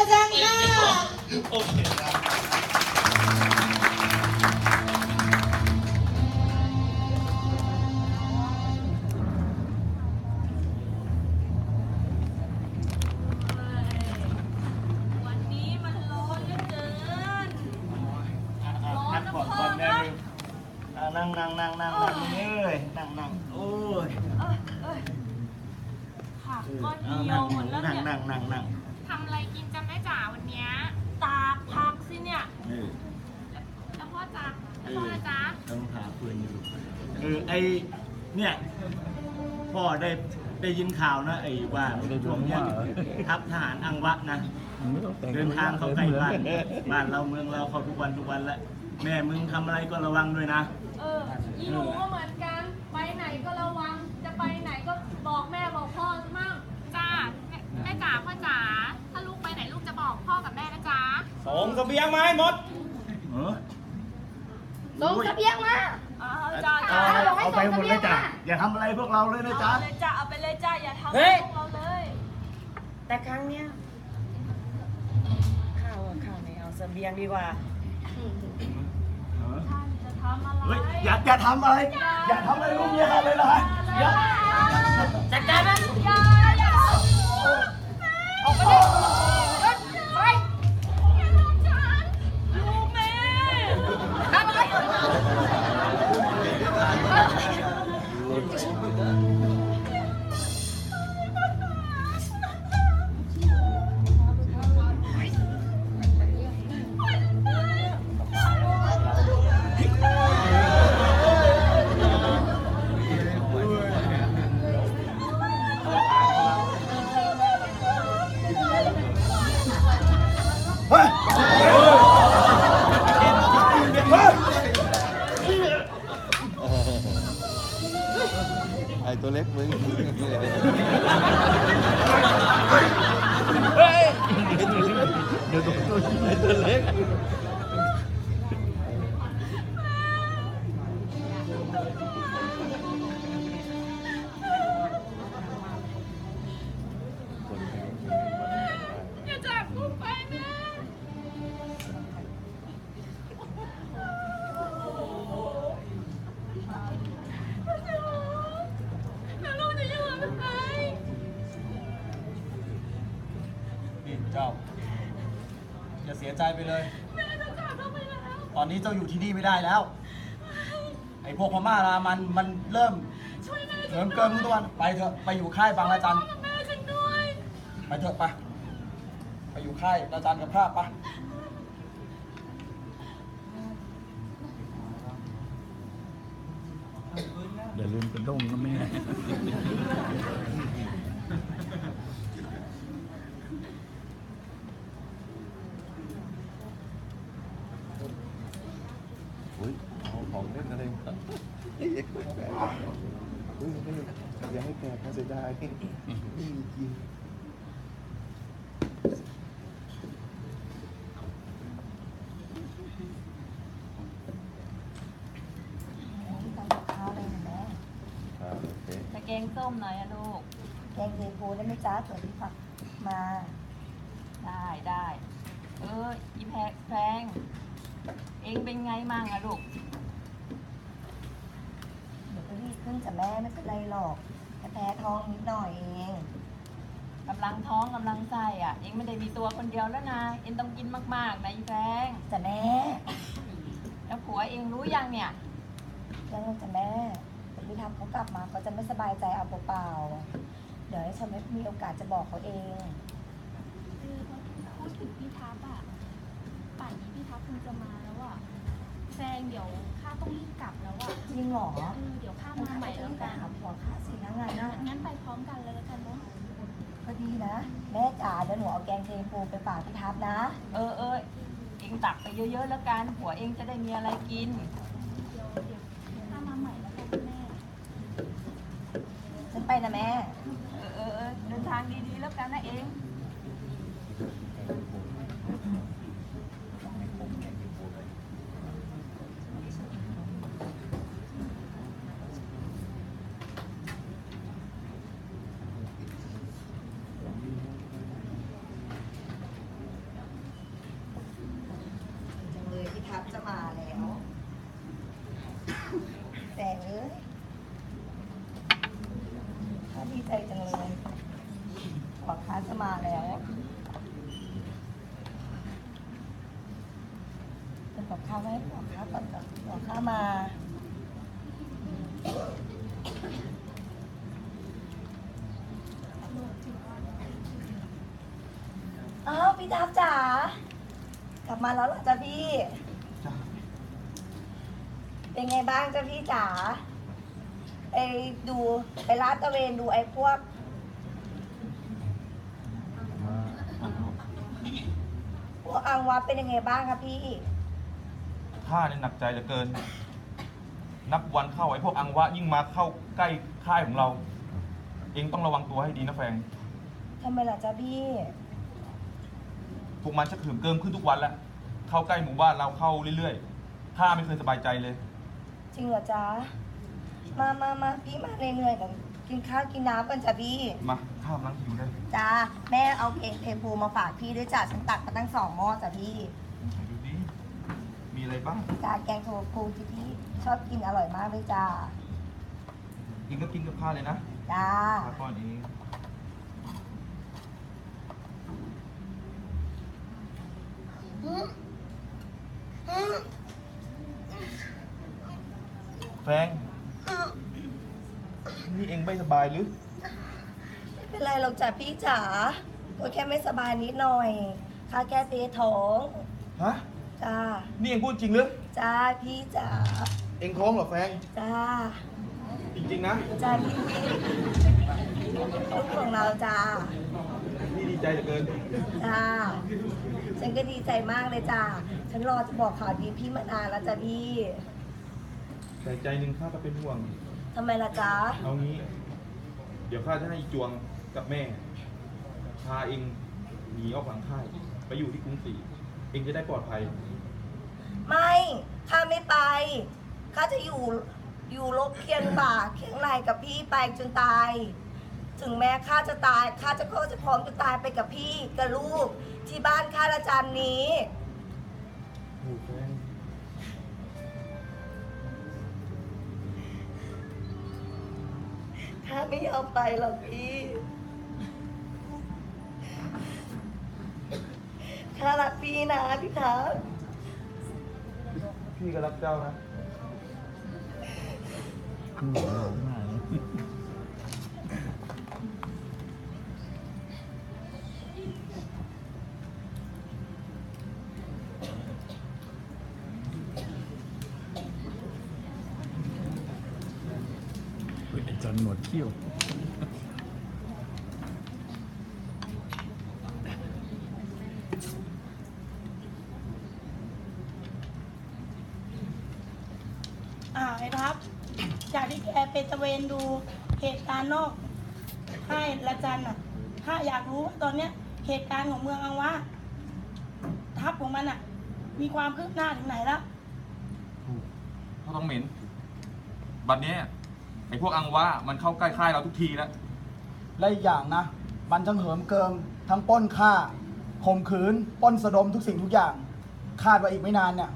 ระจังค่ะโอเคครับวันนี้มันร้อนเหลือเกินพักผ่อนก่อนแม่ลืมอะนั่งนั่งนั่งนั่งนั่งนี่เลยนั่งนั่งโอ้ยเอ้ยเอ้ยผักก็เอาเหี่ยนั่วงหมดแล้วนั่งเนี่ย นั่งนั่งนั่ง ทำอะไรกินจ้ะแม่จ๋าวันเนี้ยตากผักสิเนี่ย เออแล้วพ่อจ๋าแล้วพ่อละจ๊ะต้องหาปืนอยู่เออไอเนี่ยพ่อได้ได้ยินข่าวนะไอ้ว่าช่วงเนี้ยทัพทหารอังวะนะ เดินทางเข้าใกล้บ้านบ้านเราเมืองเราเข้าทุกวันทุกวันแล้วแม่มึงทำอะไรก็ระวังด้วยนะ เอออีหนูก็เหมือนกันไปไหนก็ระวัง จะไปไหนก็บอกแม่บอกพ่อซะมั่ง จ้าแม่แม่จ๋าพ่อจ๋าถ้าลูกไปไหนลูกจะบอกพ่อกับแม่นะจ๊ะ สเบียงมาให้หมด เออลงทะเบียงมาเอาจ้าเอาจ้าเอาไปหมดเลยจ้ะอย่าทำอะไรพวกเราเลยนะจ๊ะเอาเลยจ้าเอาไปเลยจ้าอย่าทำพวกเราเลยแต่ครั้งเนี้ยข้าวอะข้าวไม่เอาเสบียงดีกว่าท่านจะทำอะไรเฮ้ยอย่าอย่าทำอะไร อย่าทำอะไรลูกเมียเขาเลยนะอย่า อนนี้เจ้าอยู่ที่นี่ไม่ได้แล้ว ไอ้พวกพม่ารามันมันเริ่มช่วยแม่เริ่มเกินทุกวันไปเถอะไปอยู่ค่ายบางระจันกับแม่ฉันด้วยไปเถอะไปไปอยู่ค่ายระจันกับข้าไปอย่าลืมกระด้งนะแม่ อุ้ยเอา ของเล่นอะไรมาเอ็กซ์แปลกอุ้ยไม่อย่าให้แกเขาเสียดายไม่มีกินข้าวเลยนะแม่อ่าโอเคจะแกงส้มหน่อยอะลูก แกงเทปูได้ไหมจ๊ะเผื่อพี่ผักมาได้ได้ เอออีแพแพงเองเป็นไงมั่งอะลูก ขึ้นจ้ะแม่ไม่เป็นไรหรอกแค่แพ้ท้องนิดหน่อยเองกำลังท้องกำลังไส้อะ เองไม่ได้มีตัวคนเดียวแล้วนะเองต้องกินมากๆนะอีแพงจ้ะแม่ แล้วผัวเองรู้ยังเนี่ยเรื่องจ้ะแม่เดี๋ยวพี่ทัพเขากลับมาเขาจะไม่สบายใจเอาเปล่าๆเดี๋ยวให้ฉันมีโอกาสจะบอกเขาเองคือพูดถึงพี่ทัพอะป่านนี้พี่ทัพคงจะมาแล้วอะแฟนเดี๋ยวข้าต้องรีบกลับแล้วอะจริงเหรอเออเดี๋ยวข้างั้นมาข้าใหม่จะแล้รีวบไปกันหาผัวข้าสินะงานนะงั้นไปพร้อมกันเลยแล้วกันเนาะก็ดีนะ แม่จ๋าเดี๋ยวหนูเอาแกงเทปูไปฝากพี่ทัพนะ เออเออเองตักไปเยอะๆแล้วกันผัวเองจะได้มีอะไรกิน เดี๋ยวเดี๋ยวข้ามาใหม่แล้วกันแม่ฉันไปนะแม่ เออเออเออเดินทางดีๆแล้วกันนะเอง ใจจังเลยขอค้าจมาแล้วจะขอค้าไว้ขอค้าก่อนขอค้ามาอ้าวพี่ดาบจ๋ากลับมาแล้วเหรอจ๊ะพี่ เป็นไงบ้างจ๊ะพี่จ๋า ไปดูไปลาดตระเวนดูไอ้พวก พวกอังวัดเป็นยังไงบ้างครับพี่ ข้าเนี่ยหนักใจเหลือเกิน นับวันเข้าไอ้พวกอังวะยิ่งมาเข้าใกล้ค่ายของเรา เองต้องระวังตัวให้ดีนะแฟง ทำไมล่ะจ๊ะพี่ พวกมันชักขืมเกิมขึ้นทุกวันแล้ว เข้าใกล้หมู่บ้านเราเข้าเรื่อยๆ ข้าไม่เคยสบายใจเลย จริงเหรอจ๊ะ มามามาพี่มาเหนื่อยๆกันกินข้าวกินน้ำกันจ้ะพี่ มาข้ามล้างหิวเลยจ้าแม่เอาเพลงเพลงภูมาฝากพี่ด้วยจ้ะฉันตักมาตั้งสองหม้อจ้ะพี่ดูดิมีอะไรบ้างจ้าแกงโทภูที่พี่ชอบกินอร่อยมากเลยจ้าเองก็กินกับข้าเลยนะจ้าข้าป้อนเองแฟง นี่เองไม่สบายหรือ ไม่เป็นไรหรอกจ้ะพี่จ๋าก็แค่ไม่สบายนิดหน่อย ค่าแก้เตะท้องฮะ จ้านี่เองพูดจริงหรือ จ้าพี่จ๋าเองท้องเหรอแฟง จ้าจริงๆนะ จ้าพี่ลูกของเราจ้านี่ดีใจเหลือเกิน จ้าฉันก็ดีใจมากเลยจ้าฉันรอจะบอกข่าวดีพี่มานานแล้วจ้ะพี่ แต่ใจหนึ่งข้าก็เป็นห่วง ทำไมล่ะจ๊ะ เอางี้ เดี๋ยวข้าจะให้อีจวงกับแม่ พาเองหนีออกหลังค่ายไปอยู่ที่กรุงศรีเองจะได้ปลอดภัย ไม่ข้าไม่ไปข้าจะอยู่อยู่ลบเคียงบ่าเคียงไหลกับพี่ไปจนตาย ถึงแม้ข้าจะตายข้าจะก็จะพร้อมจะตายไปกับพี่กับลูกที่บ้านข้าละจันนี้ โอ้แฟ ข้าไม่ยอมไปหรอกพี่ข้ารักพี่นะพี่ทัพพี่ก็รักเจ้านะอาจา รย์หนวดเขี้ยวอ่าไอ้ทับ จากที่แกไปตระเวนดูเหตุการณ์นอกค่ายละจันอะข้าอยากรู้ว่าตอนเนี้ย เหตุการณ์ของเมืองอังวะทัพของมันอะ มีความคืบหน้าถึงไหนแล้วถ้าต้องเหม็น บัดเนี้ย ไอ้พวกอังวะมันเข้าใกล้ค่ายเราทุกทีแล้วและอีกอย่างนะ มันทั้งเหิมเกิมทั้งปล้นฆ่าข่มขืนปล้นสะดมทุกสิ่งทุกอย่าง คาดว่าอีกไม่นานเนี่ย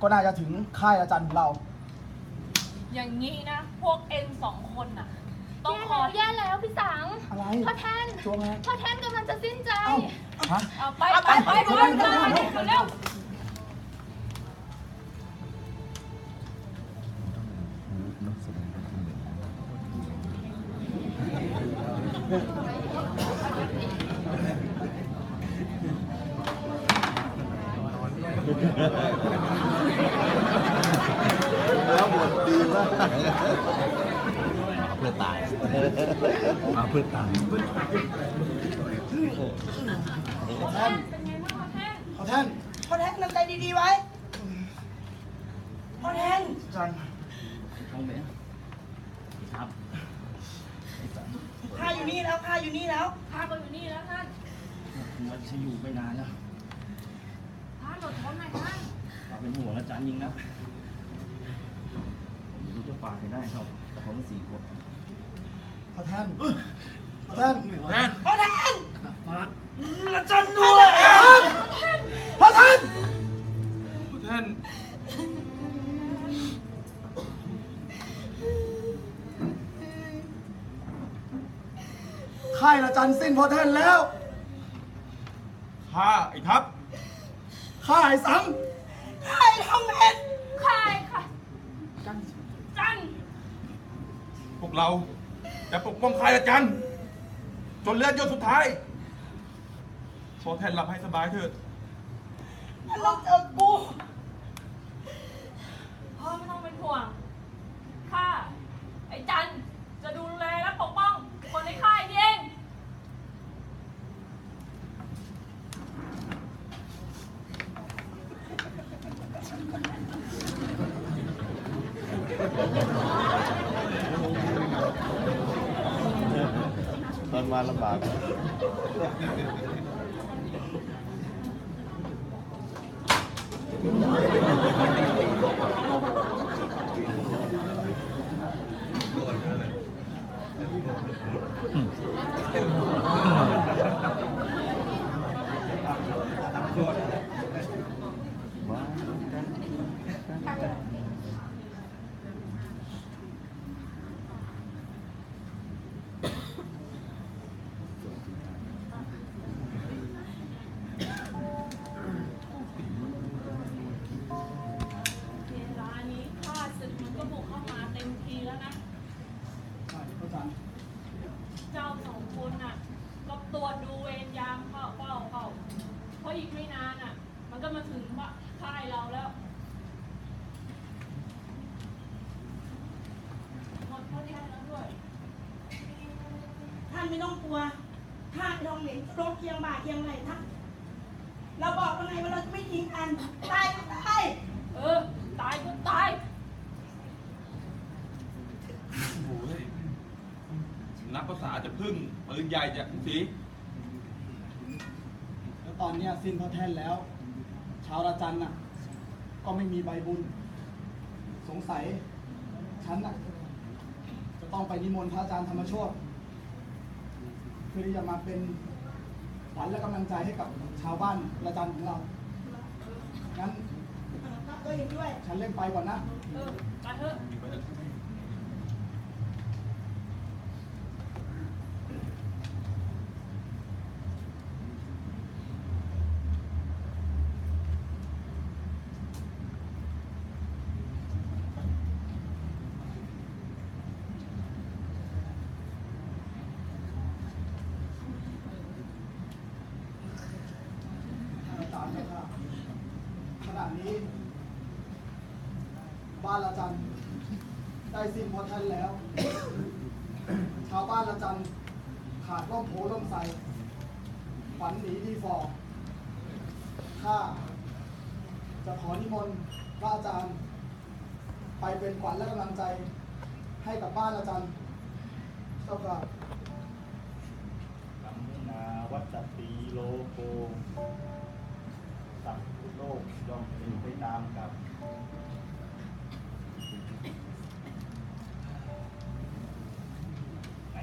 ก็น่าจะถึงค่ายอาจารย์ของเรา อย่างนี้นะ พวกเอ็นสองคนน่ะ ต้องแย่คอแล้วยแย่แล้วพี่สังอะไรพ่อแทนจวงไงพ่อแทนกำลังจะสิ้นใจ เอ้าฮะ เอาไปไปไปไปไปเร็ว เพื่อตายมาเพื่อตายขอท่านขอท่านพ่อแทนนำใจดีๆไว้พ่อแทนอาจารย์ท้องแม่ครับข้าอยู่นี่แล้วข้าอยู่นี่แล้วข้าก็อยู่นี่แล้วท่านมันจะอยู่ไม่นานแล้วท่านอดทนหน่อยท่านเราเป็นห่วงอาจารย์ยิงนะ ผมรู้จะฝากให้ได้ครับผมสี่คนขอท่านขอท่านพ่อแทนละจันด้วยขอท่านท่านค่ายละจันสิ้นเพราะท่านแล้ว ข้าไอ้ทัพ ข้าไอ้สัง ใครทำเอ็ด ใครค่ะ จัน พว กเรา จะปกป้องค่ายละจัน จนเลือดหยดสุดท้าย ขอแทนหลับให้สบายเถิดล้วเราจอกู พ่อไม่ต้องเป็นห่วง ข้า ไอ้จัน จะดูแลและปกป้องคนในค่ายนี่เอง ตอ อีกไม่นานอะ มันก็มาถึงว่าค่ายเราแล้ว หมดพอดีแล้วด้วย ท่านไม่ต้องกลัวถ้าไอ้ทองเหม็นรถเคียงบ่าเคียงไหลท่านเราบอกแล้วไงว่าเราจะไม่ทิ้งกัน ตายก็ตาย เออ ตายก็ตาย โอ้ยนักภาษาจะพึ่งปืนใหญ่จากสีแล้ว ตอนเนี้ยสิ้นพระแท่นแล้ว ชาวราจันน่ะ ก็ไม่มีใบบุญ สงสัยฉันน่ะ จะต้องไปนิมนต์พระอาจารย์ธรรมโชตเพื่อที่จะมาเป็นขวัญและกำลังใจให้กับชาวบ้านราจันของเรา งั้นครับก็เห็นด้วย ฉันเล่นไปก่อนนะ เออไปเถอะ อาจารย์นะครับขณะนี้ บ้าน ละจันได้สิ้นพอท่านแล้ว ชาวบ้านละจันขาดร่มโพร่มใสฝันหนีดีฟอข้าจะขอนิมนต์พระอาจารย์ ไปเป็นขวัญและกำลังใจให้กับบ้านละจันเจ้าค่ะกัมมุนาวัตติโลโกสัพพุโลกย่อมเป็นไปตามกับ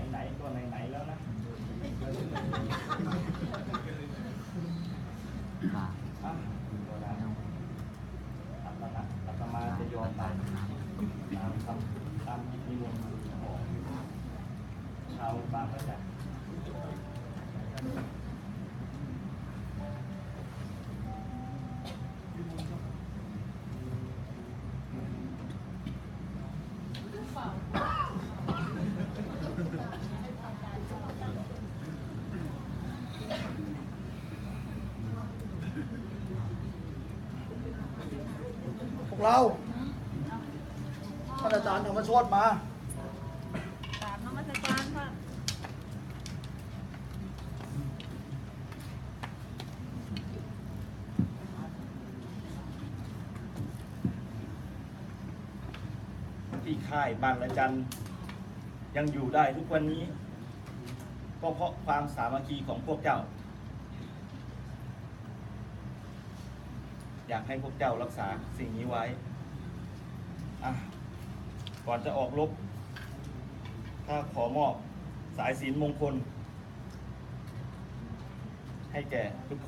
ไหนๆก็ไหนๆแล้วนะ ค่ะ อะก็ได้อัตนะอัตมาจะยอมตามตามคำตามกิจนิมนต์ของชาวบางประจักษ์ พวก เราท่านอาจารย์ธรรมโชตมากราบนมัสการค่ะที่ค่ายบางระจันยังอยู่ได้ทุกวันนี้ ก็เพราะความสามัคคีของพวกเจ้า อยากให้พวกเจ้ารักษาสิ่งนี้ไว้อะก่อนจะออกรบข้าขอมอบสายศีลมงคล ให้แก่ทุกคน